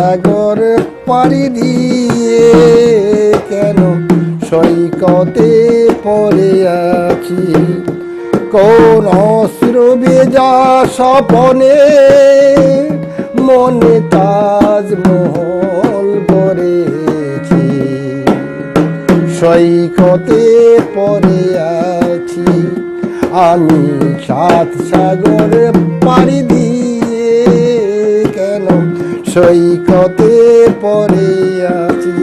সাগর পাড়ি দিয়ে কেন সৈকতে পড়ে আছি? কোন অস্ত্র বেজা স্বপনে মনে তাজমহল গড়েছি সৈকতে পড়ে আছি। আমি সাত সাগর পাড়ি দিয়ে সৈকতে পড়ে আছি।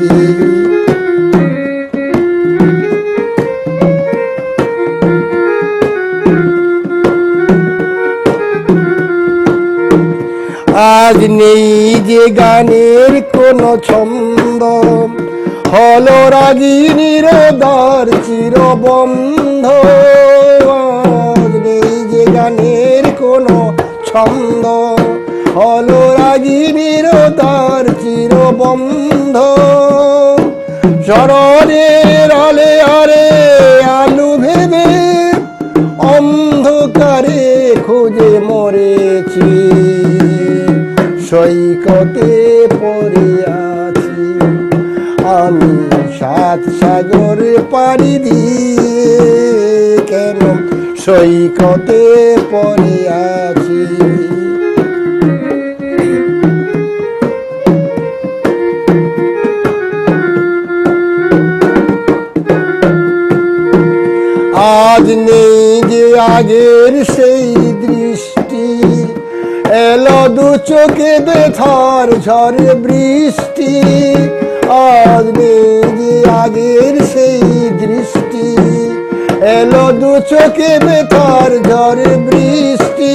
আজ নেই যে গানের কোন ছন্দ, হল রাগিনীর দ্বার চিরবন্ধ। আজ নেই যে গানের কোন ছন্দ। হল রাগিনীর চির বন্ধ শরণের আলে আরে আলু ভেবে অন্ধকারে খুঁজে মরেছি। সৈকতে পড়ে আছি। আমি সাত সাগর পাড়ি দিয়ে কেন সৈকতে পড়ে আছি? আজ নেই যে আগের সেই দৃষ্টি। এলো দু চোখে বেথার ঝড়ে বৃষ্টি। আজ নেই যে আগের সেই দৃষ্টি। এলো দু চোখে বেথার ঝড়ে বৃষ্টি।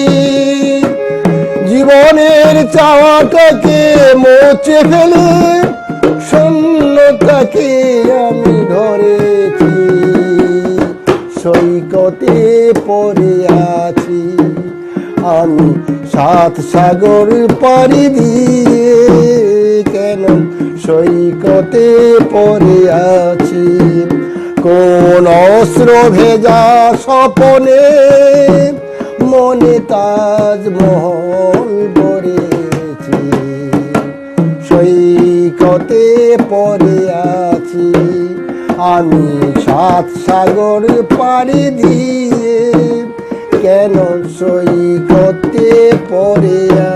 জীবনের চাওয়াটাকে মোচে ফেলে শূন্যতাকে আমি ধরেছি আছি। আমি সাত সাগর পাড়ি দিয়ে কেন সৈকতে পড়ে আছি? কোন অস্ত্র ভেজা স্বপনে মনে তাজমহল গড়েছি সৈকতে পড়ে আছি। আমি সাত সাগর পাড়ি দিয়ে কেন সৈকতে পড়ে আছি